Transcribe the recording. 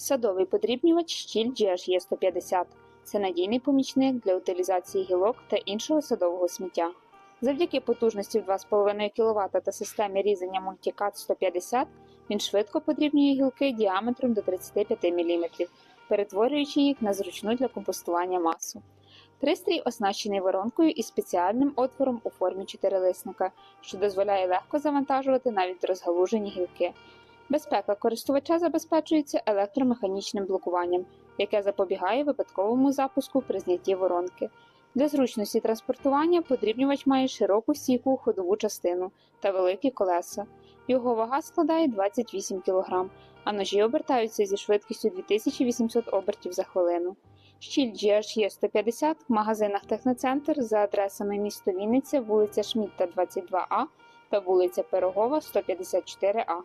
Садовий подрібнювач щіль GHE 150 це надійний помічник для утилізації гілок та іншого садового сміття. Завдяки потужності в 2,5 кВт та системі різання Multicat 150 він швидко подрібнює гілки діаметром до 35 мм, перетворюючи їх на зручну для компостування масу. Пристрій оснащений воронкою і спеціальним отвором у формі чотирилисника, що дозволяє легко завантажувати навіть розгалужені гілки. Безпека користувача забезпечується електромеханічним блокуванням, яке запобігає випадковому запуску при знятті воронки. Для зручності транспортування подрібнювач має широку стійку ходову частину та великі колеса. Його вага складає 28 кг, а ножі обертаються зі швидкістю 2800 обертів за хвилину. Щіль GHE 150 в магазинах Техноцентр за адресами місто Вінниця, вулиця Шмідта, 22А та вулиця Пирогова, 154А.